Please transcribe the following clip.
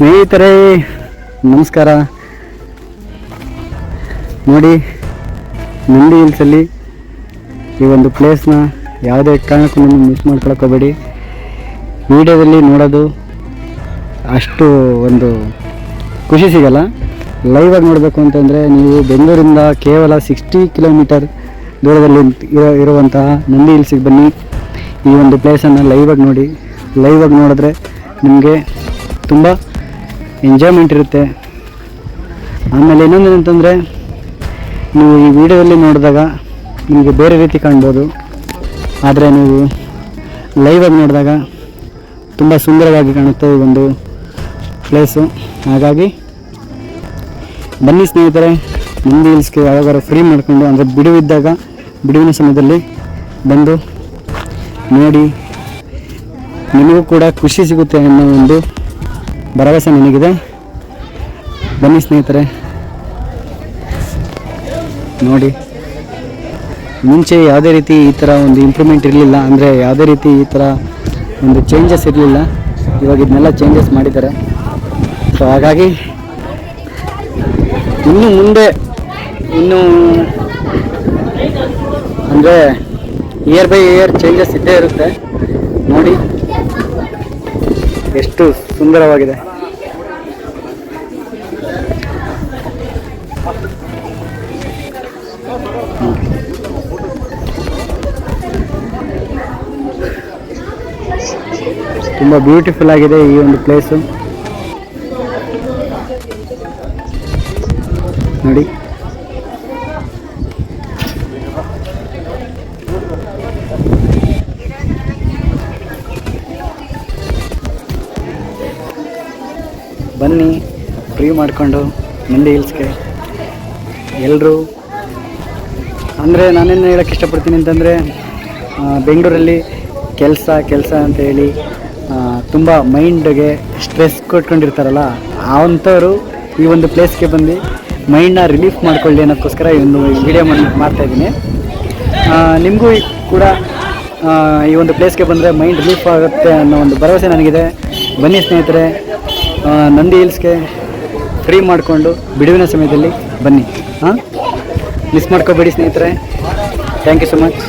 ಸ್ನೇಹಿತರೆ, ನಮಸ್ಕಾರ. ನೋಡಿ, ನಂದಿ ಹಿಲ್ಸಲ್ಲಿ ಈ ಒಂದು ಪ್ಲೇಸ್ನ ಯಾವುದೇ ಕಾರಣಕ್ಕೂ ನೀವು ಮಿಸ್ ಮಾಡ್ಕೊಳಕ್ಕೆ ಹೋಗಬೇಡಿ. ವಿಡಿಯೋದಲ್ಲಿ ನೋಡೋದು ಅಷ್ಟು ಒಂದು ಖುಷಿ ಸಿಗಲ್ಲ. ಲೈವಾಗಿ ನೋಡಬೇಕು ಅಂತಂದರೆ ನೀವು ಬೆಂಗಳೂರಿಂದ ಕೇವಲ ಸಿಕ್ಸ್ಟಿ ಕಿಲೋಮೀಟರ್ ದೂರದಲ್ಲಿ ಇರೋ ಇರುವಂತಹ ನಂದಿ ಹಿಲ್ಸಿಗೆ ಬನ್ನಿ. ಈ ಒಂದು ಪ್ಲೇಸನ್ನು ಲೈವಾಗಿ ನೋಡಿ. ಲೈವಾಗಿ ನೋಡಿದ್ರೆ ನಿಮಗೆ ತುಂಬ ಎಂಜಾಯ್ಮೆಂಟ್ ಇರುತ್ತೆ. ಆಮೇಲೆ ಇನ್ನೊಂದು ಏನಂತಂದರೆ ನೀವು ಈ ವಿಡಿಯೋದಲ್ಲಿ ನೋಡಿದಾಗ ನಿಮಗೆ ಬೇರೆ ರೀತಿ ಕಾಣ್ಬೋದು. ಆದರೆ ನೀವು ಲೈವಾಗಿ ನೋಡಿದಾಗ ತುಂಬ ಸುಂದರವಾಗಿ ಕಾಣುತ್ತೆ ಈ ಒಂದು ಪ್ಲೇಸು ಹಾಗಾಗಿ ಬನ್ನಿ ಸ್ನೇಹಿತರೆ ನಂದಿ ಹಿಲ್ಸ್ಗೆ ಯಾವಾಗಾರ ಫ್ರೀ ಮಾಡಿಕೊಂಡು, ಅಂದರೆ ಬಿಡುವಿದ್ದಾಗ, ಬಿಡುವಿನ ಸಮಯದಲ್ಲಿ ಬಂದು ನೋಡಿ. ನಿಮಗೂ ಕೂಡ ಖುಷಿ ಸಿಗುತ್ತೆ ಅನ್ನೋ ಒಂದು ಭರವಸೆ ನನಗಿದೆ. ಬನ್ನಿ ಸ್ನೇಹಿತರೆ. ನೋಡಿ. ಮುಂಚೆ ಯಾವುದೇ ರೀತಿ ಈ ಥರ ಒಂದು ಇಂಪ್ರೂವ್ಮೆಂಟ್ ಇರಲಿಲ್ಲ. ಅಂದರೆ ಯಾವುದೇ ರೀತಿ ಈ ಥರ ಒಂದು ಚೇಂಜಸ್ ಇರಲಿಲ್ಲ. ಇವಾಗ ಇದನ್ನೆಲ್ಲ ಚೇಂಜಸ್ ಮಾಡಿದ್ದಾರೆ. ಸೊ ಹಾಗಾಗಿ ಇನ್ನು ಮುಂದೆ, ಇನ್ನು ಅಂದರೆ ಇಯರ್ ಬೈ ಇಯರ್ ಚೇಂಜಸ್ ಇದ್ದೇ ಇರುತ್ತೆ. ನೋಡಿ. ಎಷ್ಟು ಸುಂದರವಾಗಿದೆ. ತುಂಬ ಬ್ಯೂಟಿಫುಲ್ ಆಗಿದೆ ಈ ಒಂದು ಪ್ಲೇಸು ನೋಡಿ. ಬನ್ನಿ ಫ್ರೀ ಮಾಡಿಕೊಂಡು ನಂದಿ ಹಿಲ್ಸ್ಗೆ ಎಲ್ಲರೂ ಅಂದರೆ ನಾನೇನು ಹೇಳೋಕ್ಕೆ ಇಷ್ಟಪಡ್ತೀನಿ ಅಂತಂದರೆ ಬೆಂಗಳೂರಲ್ಲಿ ಕೆಲಸ ಕೆಲಸ ಅಂತ ಹೇಳಿ ತುಂಬ ಮೈಂಡ್ಗೆ ಸ್ಟ್ರೆಸ್ ಕೊಟ್ಕೊಂಡಿರ್ತಾರಲ್ಲ ಅಂಥವರು ಈ ಒಂದು ಪ್ಲೇಸ್ಗೆ ಬಂದು ಮೈಂಡನ್ನ ರಿಲೀಫ್ ಮಾಡ್ಕೊಳ್ಳಿ ಅನ್ನೋಕ್ಕೋಸ್ಕರ ಈ ಒಂದು ವಿಡಿಯೋ ಮಾಡ್ತಾಯಿದ್ದೀನಿ ನಿಮಗೂ ಕೂಡ ಈ ಒಂದು ಪ್ಲೇಸ್ಗೆ ಬಂದರೆ ಮೈಂಡ್ ರಿಲೀಫ್ ಆಗುತ್ತೆ ಅನ್ನೋ ಒಂದು ಭರವಸೆ ನನಗಿದೆ. ಬನ್ನಿ ಸ್ನೇಹಿತರೆ ನಂದಿ ಹಿಲ್ಸ್ಗೆ ಫ್ರೀ ಮಾಡಿಕೊಂಡು ಬಿಡುವಿನ ಸಮಯದಲ್ಲಿ ಬನ್ನಿ. ಹಾಂ ಮಿಸ್ ಮಾಡ್ಕೋಬೇಡಿ ಸ್ನೇಹಿತರೆ. Thank you so much